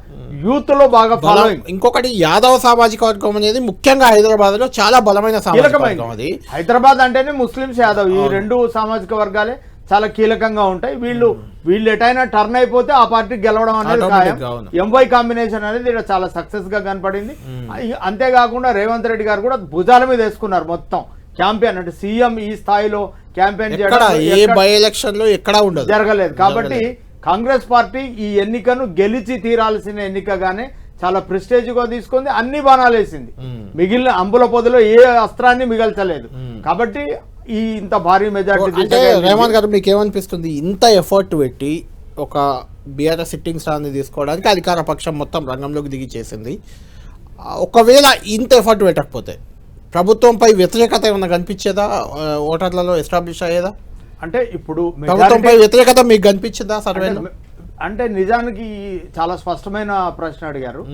యూత్లో బాగా ఫాలోయింగ్ ఇంకొకటి యాదవ సామాజిక వర్గం అనేది ముఖ్యంగా హైదరాబాద్లో చాలా బలమైన అది. హైదరాబాద్ అంటేనే ముస్లిమ్స్ యాదవ్. ఈ రెండు సామాజిక వర్గాలే చాలా కీలకంగా ఉంటాయి. వీళ్ళు వీళ్ళు ఎటైనా టర్న్ అయిపోతే ఆ పార్టీ గెలవడం అనేది ఖాయం. ఎంవై కాంబినేషన్ అనేది ఇక్కడ చాలా సక్సెస్గా కనపడింది అంతేకాకుండా రేవంత్ రెడ్డి గారు కూడా భుజాల మీద వేసుకున్నారు మొత్తం. క్యాంపెయిన్ అంటే సీఎం ఈ స్థాయిలో క్యాంపెయిన్ ఎక్కడ? ఏ బై ఎలక్షన్లో ఎక్కడా ఉండదు. జరగలేదు. కాబట్టి కాంగ్రెస్ పార్టీ ఈ ఎన్నికను గెలిచి తీరాల్సిన ఎన్నికగానే చాలా ప్రెస్టేజ్గా తీసుకుంది అన్ని బాణాలు వేసింది. మిగిలిన అంబుల పొదలో ఏ అస్త్రాన్ని మిగల్చలేదు. కాబట్టి ఈ ఇంత భారీ మెజార్టీ రేవంత్ గారు మీకు ఏమనిపిస్తుంది ఇంత ఎఫర్ట్ పెట్టి ఒక బీఆర్ఎస్ సిట్టింగ్ స్టార్ని తీసుకోవడానికి అధికార పక్షం మొత్తం రంగంలోకి దిగి చేసింది. ఒకవేళ ఇంత ఎఫర్ట్ పెట్టకపోతే ప్రభుత్వంపై వ్యతిరేకత ఏమైనా కనిపించేదా? ఓటర్లలో ఎస్టాబ్లిష్ అయ్యేదా? అంటే ఇప్పుడు ప్రభుత్వంపై వ్యతిరేకత మీకు కనిపించిందా సర్వేలో? అంటే- నిజానికి చాలా స్పష్టమైన ప్రశ్న అడిగారు.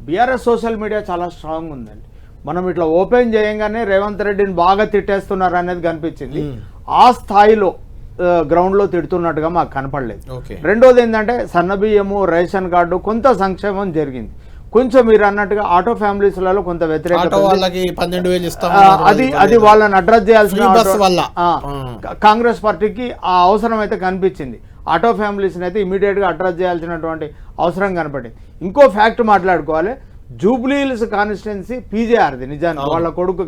బీఆర్ఎస్ సోషల్ మీడియా చాలా స్ట్రాంగ్ ఉందండి. మనం ఇట్లా ఓపెన్ చేయంగానే రేవంత్ రెడ్డిని బాగా తిట్టేస్తున్నారు అనేది కనిపించింది. ఆ స్థాయిలో గ్రౌండ్లో తిడుతున్నట్టుగా మాకు కనపడలేదు. రెండోది ఏంటంటే సన్నబియ్యము రేషన్ కార్డు కొంత సంక్షేమం జరిగింది. కొంచెం మీరు అన్నట్టుగా ఆటో ఫ్యామిలీస్లలో కొంత వ్యతిరేకత అది అది వాళ్ళని అడ్రస్ చేయాల్సిన కాంగ్రెస్ పార్టీకి ఆ అవసరం అయితే కనిపించింది. ఆటో ఫ్యామిలీస్ని అయితే ఇమీడియట్గా అడ్రస్ చేయాల్సినటువంటి అవసరం కనపడింది. ఇంకో ఫ్యాక్ట్ మాట్లాడుకోవాలి. జూబ్లీహిల్స్ కాన్స్టిట్యున్సీ పీజేఆర్ది నిజానికి వాళ్ళ కొడుకు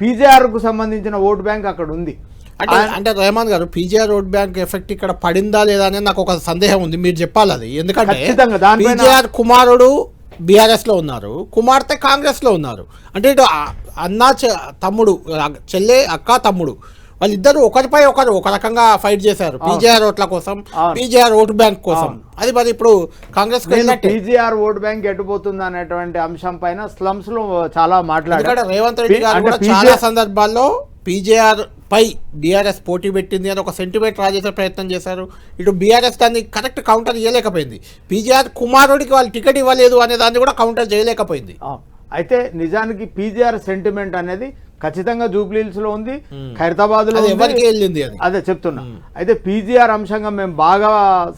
పీజేఆర్కు సంబంధించిన ఓట్ బ్యాంక్ అక్కడ ఉంది. అంటే అంటే రెహమాన్ గారు పీజీఆర్ రోడ్ బ్యాంక్ ఎఫెక్ట్ ఇక్కడ పడిందా లేదా అనేది నాకు ఒక సందేహం ఉంది. మీరు చెప్పాలి అది. ఎందుకంటే పీజీఆర్ కుమారుడు బీఆర్ఎస్లో ఉన్నారు కుమార్తె కాంగ్రెస్లో ఉన్నారు. అంటే ఇటు అన్న తమ్ముడు చెల్లె అక్క తమ్ముడు వాళ్ళిద్దరు ఒకరిపై ఒకరు ఒక రకంగా ఫైట్ చేశారు. పీజీఆర్ ఓట్ల కోసం. పీజీఆర్ ఓటు బ్యాంక్ కోసం. అది మరి ఇప్పుడు కాంగ్రెస్ పీజీఆర్ ఓట్ బ్యాంక్ ఎటుపోతుంది అనేటువంటి అంశం పైన స్లమ్స్లో చాలా మాట్లాడారు. రేవంత్ రెడ్డి గారు కూడా చాలా సందర్భాల్లో పీజేఆర్ పై బీఆర్ఎస్ పోటీ పెట్టింది అని ఒక సెంటిమెంట్ రాజేసే ప్రయత్నం చేశారు. ఇటు బీఆర్ఎస్ దాన్ని కరెక్ట్ కౌంటర్ చేయలేకపోయింది పీజేఆర్ కుమారుడికి వాళ్ళు టికెట్ ఇవ్వలేదు అనే దాన్ని కూడా కౌంటర్ చేయలేకపోయింది. అయితే నిజానికి పీజీఆర్ సెంటిమెంట్ అనేది ఖచ్చితంగా జూబ్లీహిల్స్లో ఉంది ఖైరతాబాద్లో వెళ్ళింది అదే? చెప్తున్నా. అయితే పీజీఆర్ అంశంగా మేము బాగా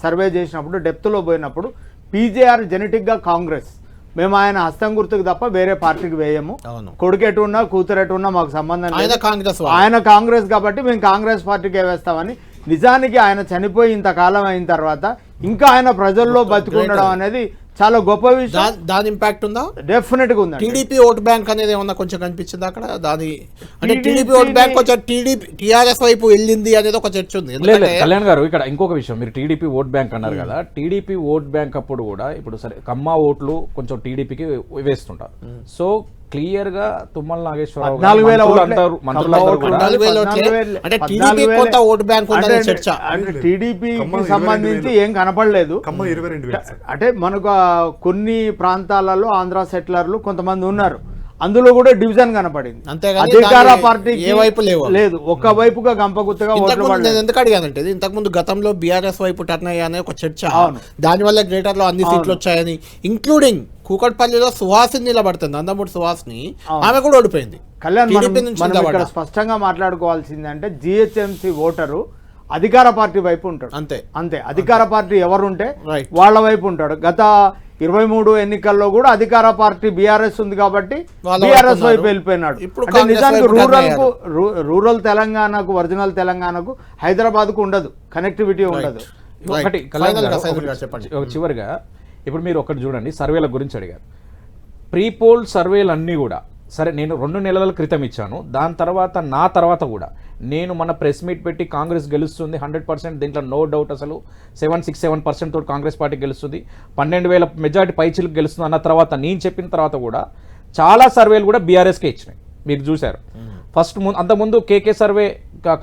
సర్వే చేసినప్పుడు డెప్త్లో పోయినప్పుడు పీజీఆర్ జెనెటిక్గా కాంగ్రెస్ మేము ఆయన హస్తం గుర్తుకు తప్ప వేరే పార్టీకి వేయము. కొడుకు ఎటు ఉన్నా కూతురు ఎటు ఉన్నా మాకు సంబంధం లేదు కాంగ్రెస్. ఆయన కాంగ్రెస్ కాబట్టి మేము కాంగ్రెస్ పార్టీకే వేస్తామని నిజానికి ఆయన చనిపోయి ఇంతకాలం అయిన తర్వాత ఇంకా ఆయన ప్రజల్లో బతికుండడం అనేది చాలా గొప్ప విషయం. దాని ఇంపాక్ట్ ఉందా? డెఫినెట్గా ఉందండి. టీడీపీ ఓట్ బ్యాంక్ అనేది ఏమన్నా కొంచెం కనిపించింది అక్కడ? దాని అంటే TDP టీడీపీ ఓట్ బ్యాంక్ కొంచెం టీడీపీ టీఆర్ఎస్ వైపు వెళ్ళింది అనేది ఒక చర్చ ఉంది. కళ్యాణ్ గారు ఇక్కడ ఇంకొక విషయం. మీరు టీడీపీ ఓట్ బ్యాంక్ అన్నారు కదా టీడీపీ ఓట్ బ్యాంక్ అప్పుడు కూడా ఇప్పుడు సరే కమ్మ ఓట్లు కొంచెం టీడీపీకి వేస్తుంటారు సో క్లియర్గా తుమ్మల నాగేశ్వరరావు టీడీపీకి సంబంధించి ఏం కనపడలేదు. అంటే మనకు కొన్ని ప్రాంతాలలో ఆంధ్ర సెటిలర్లు కొంతమంది ఉన్నారు. అందులో కూడా డివిజన్ కనపడింది. అధికార దాని పార్టీకి ఏ వైపు లేవు. లేదు ఒక్క వైపుగా గంపగుత్తగా నేను ఎందుకు అడిగానంటే ఇంతకుముందు గతంలో బీఆర్ఎస్ వైపు టర్న్ అయ్యానే ఒక చర్చ. దానివల్ల గ్రేటర్లో అన్ని సీట్లు వచ్చాయని ఇంక్లూడింగ్ కూకట్పల్లిలో సుహాసిని నిలబడుతుంది నందమూరి సుహాసిని. ఆమె కూడా ఓడిపోయింది. కళ్యాణ్ మనం ఇక్కడ. స్పష్టంగా మాట్లాడుకోవాల్సింది అంటే జిహెచ్ఎంసి ఓటరు అధికార పార్టీ వైపు ఉంటాడు. అంతే. అంతే. అధికార పార్టీ ఎవరుంటే. వాళ్ళ వైపు ఉంటాడు. గత ఇరవై మూడు ఎన్నికల్లో కూడా అధికార పార్టీ బీఆర్ఎస్ ఉంది కాబట్టి బీఆర్ఎస్ వైపు. వెళ్ళిపోయినాడు. అంటే నిజానికి రూరల్కు రూరల్ తెలంగాణకు ఒరిజినల్ తెలంగాణకు హైదరాబాద్కు ఉండదు. కనెక్టివిటీ ఉండదు. ఒకటి. ఒక చివరిగా ఇప్పుడు మీరు ఒకటి చూడండి సర్వేల గురించి అడిగారు. ప్రీ పోల్ సర్వేలు అన్నీ కూడా సరే నేను రెండు నెలల క్రితం ఇచ్చాను దాని తర్వాత నా తర్వాత కూడా నేను మన ప్రెస్ మీట్ పెట్టి కాంగ్రెస్ గెలుస్తుంది హండ్రెడ్ పర్సెంట్ దీంట్లో నో డౌట్ అసలు. సెవెన్ సిక్స్ సెవెన్ పర్సెంట్ తోటి కాంగ్రెస్ పార్టీ గెలుస్తుంది. పన్నెండు వేల మెజార్టీ పైచిలకు గెలుస్తుంది అన్న తర్వాత నేను చెప్పిన తర్వాత కూడా చాలా సర్వేలు కూడా బీఆర్ఎస్కే ఇచ్చినాయి. మీరు చూశారు. ఫస్ట్ ముందు అంతకుముందు కేకే సర్వే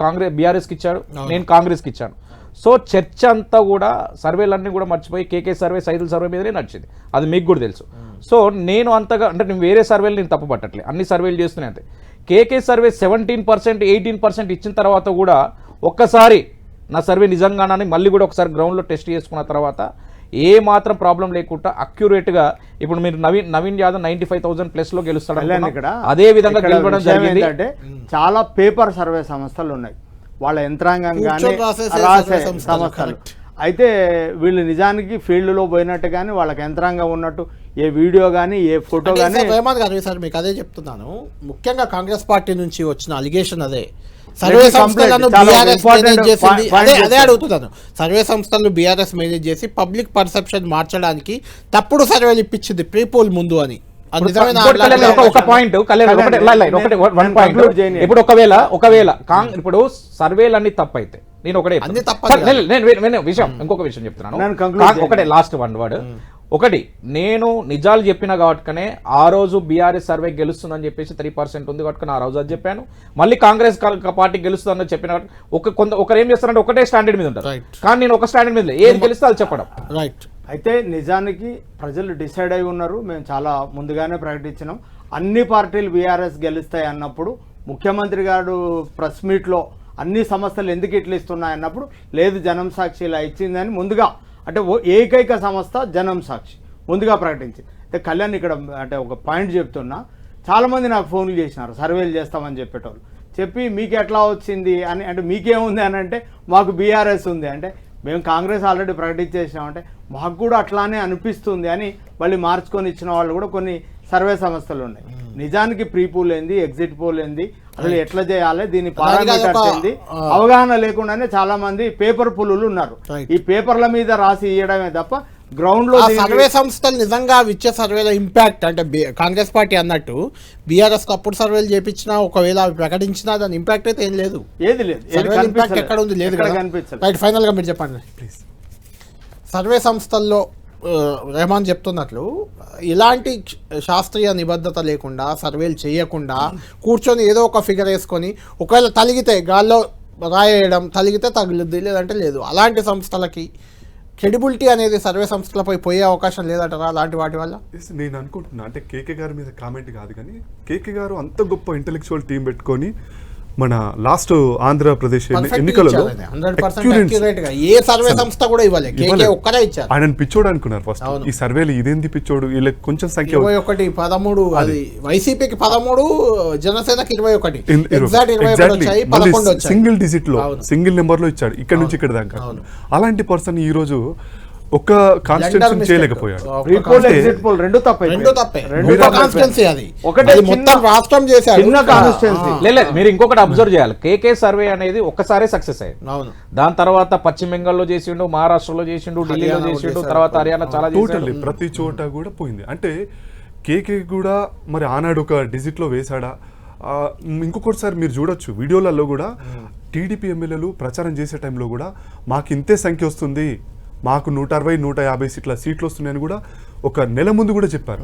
కాంగ్రెస్ బీఆర్ఎస్కి ఇచ్చాడు. నేను కాంగ్రెస్కి ఇచ్చాను. సో చర్చ అంతా కూడా సర్వేలన్నీ కూడా మర్చిపోయి కేకే సర్వే సైదుల సర్వే మీదనే నడిచింది. అది మీకు కూడా తెలుసు. సో నేను అంతగా అంటే నేను వేరే సర్వేలు నేను తప్పు పట్టట్లే అన్ని సర్వేలు చేస్తూనే అంతే. KK survey seventeen percent eighteen percent ఇచ్చిన తర్వాత కూడా ఒక్కసారి నా సర్వే నిజంగానని మళ్ళీ కూడా ఒకసారి గ్రౌండ్లో టెస్ట్ చేసుకున్న తర్వాత ఏ మాత్రం ప్రాబ్లం లేకుండా అక్యురేట్గా ఇప్పుడు మీరు Naveen Naveen Yadav ninety five thousand ప్లస్లో గెలుస్తాడు. ఇక్కడ అదే విధంగా గెలవడం జరిగింది ఏంటంటే చాలా పేపర్ సర్వే సంస్థలు ఉన్నాయి వాళ్ళ యంత్రాంగం కానీ రాసే సంస్థలు. అయితే వీళ్ళు నిజానికి ఫీల్డ్లో పోయినట్టు కానీ వాళ్ళకి యంత్రాంగం ఉన్నట్టు ఏ వీడియో కానీ ఏ ఫోటో కానీ గారు సార్ మీకు అదే చెప్తున్నాను. ముఖ్యంగా కాంగ్రెస్ పార్టీ నుంచి వచ్చిన అలిగేషన్ అదే. సర్వే సంస్థలను బీఆర్ఎస్ మేనేజ్ చేసింది. అదే అదే. అడుగుతున్నాను. సర్వే సంస్థలు బీఆర్ఎస్ మేనేజ్ చేసి పబ్లిక్ పర్సెప్షన్ మార్చడానికి తప్పుడు సర్వేలు ఇప్పించింది ప్రీ పోల్ ముందు అని. ఒక- పాయింట్. ఇప్పుడు ఒకవేళ ఒకవేళ కాంగ్ ఇప్పుడు సర్వేలు అన్ని తప్పైతే. నేను ఒకటే నేను- విషయం ఇంకొక విషయం చెప్తున్నాను. ఒకటే లాస్ట్ వన్ వర్డ్ ఒకటి నేను నిజాలు చెప్పిన కాబట్టినే ఆ రోజు బీఆర్ఎస్ సర్వే గెలుస్తుందని చెప్పేసి త్రీ పర్సెంట్ ఉంది కాబట్టి ఆ రోజు అది చెప్పాను. మళ్ళీ కాంగ్రెస్ పార్టీ గెలుస్తుందని చెప్పిన కాబట్టి ఒక కొంత ఒకరు ఏం చేస్తారంటే ఒకటే స్టాండర్డ్ మీద ఉంటారు. కానీ నేను ఒక స్టాండర్డ్ మీద లే. ఏది గెలిస్తే అది చెప్పడం. రైట్ అయితే నిజానికి ప్రజలు డిసైడ్ అయి ఉన్నారు. మేము చాలా ముందుగానే ప్రకటించినాం. అన్ని పార్టీలు బీఆర్ఎస్ గెలుస్తాయి అన్నప్పుడు ముఖ్యమంత్రి గారు ప్రెస్ మీట్లో అన్ని సంస్థలు ఎందుకు ఇట్లా ఇస్తున్నాయి అన్నప్పుడు లేదు జనం సాక్షి ఇలా ఇచ్చిందని ముందుగా అంటే ఓ ఏకైక సంస్థ జనం సాక్షి. ముందుగా ప్రకటించింది. అయితే కళ్యాణ్ ఇక్కడ అంటే ఒక పాయింట్ చెప్తున్నా చాలామంది నాకు ఫోన్లు చేసినారు సర్వేలు చేస్తామని చెప్పేటోళ్ళు. చెప్పి మీకు ఎట్లా వచ్చింది అని అంటే మీకేముంది అని అంటే మాకు బీఆర్ఎస్ ఉంది అంటే మేము కాంగ్రెస్ ఆల్రెడీ ప్రకటించేసినామంటే మాకు కూడా అట్లానే అనిపిస్తుంది అని మళ్ళీ మార్చుకొని ఇచ్చిన వాళ్ళు కూడా కొన్ని సర్వే సంస్థలు ఉన్నాయి నిజానికి ప్రీ పూల్ ఏంది ఎగ్జిట్ పోల్ ఏంది అసలు ఎట్లా చేయాలి దీని పారామీటర్స్ ఏంది అవగాహన లేకుండానే చాలా మంది పేపర్ పులులు ఉన్నారు. ఈ పేపర్ల మీద రాసి ఇవ్వడమే తప్ప గ్రౌండ్లో సర్వే సంస్థలు నిజంగా అవి ఇచ్చే సర్వేల ఇంపాక్ట్ అంటే కాంగ్రెస్ పార్టీ అన్నట్టు బీఆర్ఎస్ తప్పుడు సర్వేలు చేపించినా ఒకవేళ అవి ప్రకటించినా దాని ఇంపాక్ట్ అయితే ఏం లేదు. ఏది లేదు. ఇంపాక్ట్. ఎక్కడ ఉంది? లేదు రైట్ ఫైనల్గా మీరు చెప్పండి. ప్లీజ్ సర్వే సంస్థల్లో రెహమాన్ చెప్తున్నట్లు ఇలాంటి శాస్త్రీయ నిబద్ధత లేకుండా సర్వేలు చేయకుండా కూర్చొని ఏదో ఒక ఫిగర్ వేసుకొని ఒకవేళ తలిగితే గాల్లో రాయడం తలిగితే తగులుద్ది లేదంటే లేదు. అలాంటి సంస్థలకి క్రెడిబిలిటీ అనేది సర్వే సంస్థలపై పోయే అవకాశం లేదంటారా అలాంటి వాటి వల్ల? నేను అనుకుంటున్నా. అంటే కేకే గారి మీద కామెంట్ కాదు కానీ కేకే గారు అంత గొప్ప ఇంటెలెక్చువల్ టీం పెట్టుకొని మన లాస్ట్ ఆంధ్రప్రదేశ్ ఎన్నికలలో ఇచ్చారు ఆయన. 100% accuracy. accurate గా. ఏ సర్వే సంస్థ కూడా ఇవ్వాలి. ఒక్కరే ఇచ్చారు ఆయనను పిచ్చోడు అనుకున్నారు ఫస్ట్. ఈ సర్వేలు ఇదేంది పిచ్చోడు వీళ్ళకి కొంచెం సంఖ్య ఇరవై ఒకటి పదమూడు అది వైసీపీకి పదమూడు జనసేనకి ఇరవై ఒకటి సింగిల్ డిజిట్లో. సింగిల్ నెంబర్లో ఇచ్చాడు ఇక్కడ నుంచి ఇక్కడ దాకా. అలాంటి పర్సన్ ఈ రోజు ఒక్క Blunder కాన్స్టిట్యూషన్. చేయలేకపోయాడు. రెండు తప్ప రెండు తప్పే రెండు. కాన్స్టిట్యున్సీ అది. ఒకటే మొత్తం రాష్ట్రం చేశాడు. చిన్న. ఆ, లేదు మీరు ఇంకొకటి అబ్జర్వ్ చేయాలి. కేకే సర్వే అనేది ఒక్కసారే సక్సెస్ అయ్యింది అవును. దాని తర్వాత పశ్చిమ బెంగాల్లో చేసిండు మహారాష్ట్రలో చేసిండు ఢిల్లీలో చేసిండు. తర్వాత హర్యానా చాలా టోటల్లీ ప్రతి చోట కూడా పోయింది. అంటే కేకే కూడా మరి ఆనాడు ఒక డిజిట్లో వేశాడా? ఆ, ఇంకొకటి సార్ మీరు చూడొచ్చు. వీడియోలలో కూడా టీడీపీ ఎమ్మెల్యేలు ప్రచారం చేసే టైంలో కూడా మాకు ఇంతే సంఖ్య వస్తుంది. మాకు నూట అరవై నూట యాభై సీట్ల సీట్లు వస్తున్నాయని కూడా ఒక నెల ముందు కూడా చెప్పారు.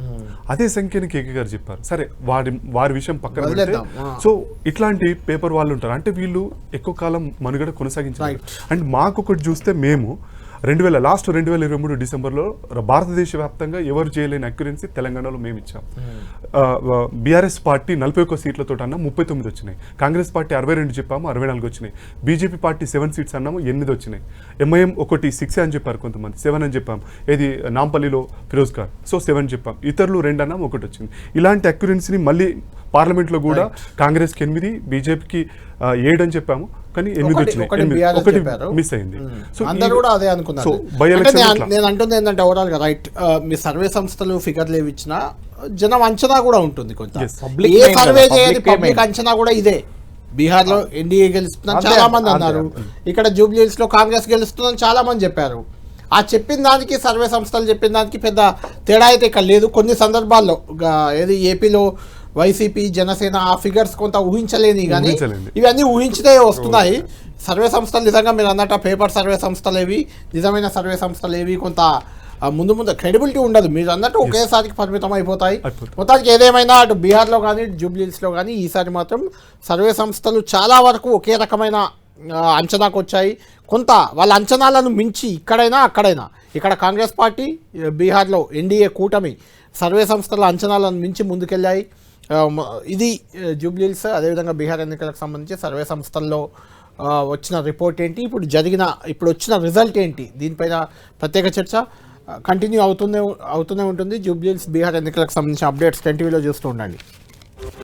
అదే సంఖ్యని కేకే గారు చెప్పారు. సరే వారి వారి విషయం పక్కన పెడితే. సో ఇట్లాంటి పేపర్ వాళ్ళు ఉంటారు. అంటే వీళ్ళు ఎక్కువ కాలం మనుగడ కొనసాగించారు. అండ్ మాకు ఒకటి చూస్తే మేము రెండు వేల లాస్ట్ రెండు వేల ఇరవై మూడు డిసెంబర్లో భారతదేశ వ్యాప్తంగా ఎవరు చేయలేని అక్యురెన్సీ తెలంగాణలో మేము ఇచ్చాం. బీఆర్ఎస్ పార్టీ నలభై ఒక్క సీట్లతో అన్న ముప్పై తొమ్మిది వచ్చినాయి. కాంగ్రెస్ పార్టీ అరవై రెండు చెప్పాము అరవై నాలుగు వచ్చినాయి. బీజేపీ పార్టీ సెవెన్ సీట్స్ అన్నాము ఎనిమిది వచ్చినాయి. ఎంఐఎం ఒకటి సిక్స్ అని చెప్పారు కొంతమంది సెవెన్ అని చెప్పాం. ఏది నాంపల్లిలో ఫిరోజ్ ఖాన్ సో సెవెన్ చెప్పాం. ఇతరులు రెండు అన్నాం ఒకటి వచ్చింది. ఇలాంటి అక్యురెన్సీని మళ్ళీ పార్లమెంట్లో కూడా కాంగ్రెస్కి ఎనిమిది బీజేపీకి ఏడు అని చెప్పాము. కానీ ఎనిమిది వచ్చినాయి. ఒకటి. మిస్ అయింది. సో అందరూ కూడా అదే అనుకున్నారు. నేను- అంటుంది ఏంటంటే ఓవరాల్గా రైట్ మీ సర్వే సంస్థలు ఫిగర్లు ఏవి ఇచ్చినా జనం అంచనా కూడా ఉంటుంది కొంత. Public a survey public public. అంచనా కూడా ఇదే. బీహార్లో ఎన్డీఏ గెలుస్తుందని చాలా మంది అన్నారు. ఇక్కడ జూబ్లీహిల్స్లో కాంగ్రెస్ గెలుస్తుందని చాలా మంది చెప్పారు. ఆ చెప్పిన దానికి సర్వే సంస్థలు చెప్పిన దానికి పెద్ద తేడా అయితే ఇక్కడ లేదు. కొన్ని సందర్భాల్లో ఏది ఏపీలో వైసీపీ జనసేన ఆ ఫిగర్స్ కొంత ఊహించలేని కానీ. ఇవన్నీ ఊహించితే వస్తున్నాయి. సర్వే సంస్థలు నిజంగా మీరు అన్నట్టు పేపర్ సర్వే సంస్థలు ఏవి నిజమైన సర్వే సంస్థలు ఏవి కొంత ముందు ముందు క్రెడిబిలిటీ ఉండదు. మీరు అన్నట్టు ఒకేసారికి పరిమితం అయిపోతాయి. మొత్తానికి ఏదేమైనా అటు బీహార్లో కానీ జూబ్లీహిల్స్లో కానీ ఈసారి మాత్రం సర్వే సంస్థలు చాలా వరకు ఒకే రకమైన అంచనాకు వచ్చాయి. కొంత వాళ్ళ అంచనాలను మించి ఇక్కడైనా అక్కడైనా. ఇక్కడ కాంగ్రెస్ పార్టీ బీహార్లో ఎన్డీఏ కూటమి సర్వే సంస్థల అంచనాలను మించి ముందుకెళ్ళాయి. ఇది జూబ్లీల్స్ అదేవిధంగా బీహార్ ఎన్నికలకు సంబంధించి సర్వే సంస్థల్లో వచ్చిన రిపోర్ట్ ఏంటి ఇప్పుడు జరిగిన ఇప్పుడు వచ్చిన రిజల్ట్ ఏంటి దీనిపైన ప్రత్యేక చర్చ కంటిన్యూ అవుతూనే అవుతూనే ఉంటుంది. జూబ్లీల్స్ బీహార్ ఎన్నికలకు సంబంధించిన అప్డేట్స్ టెన్టీవీలో చూస్తూ ఉండండి.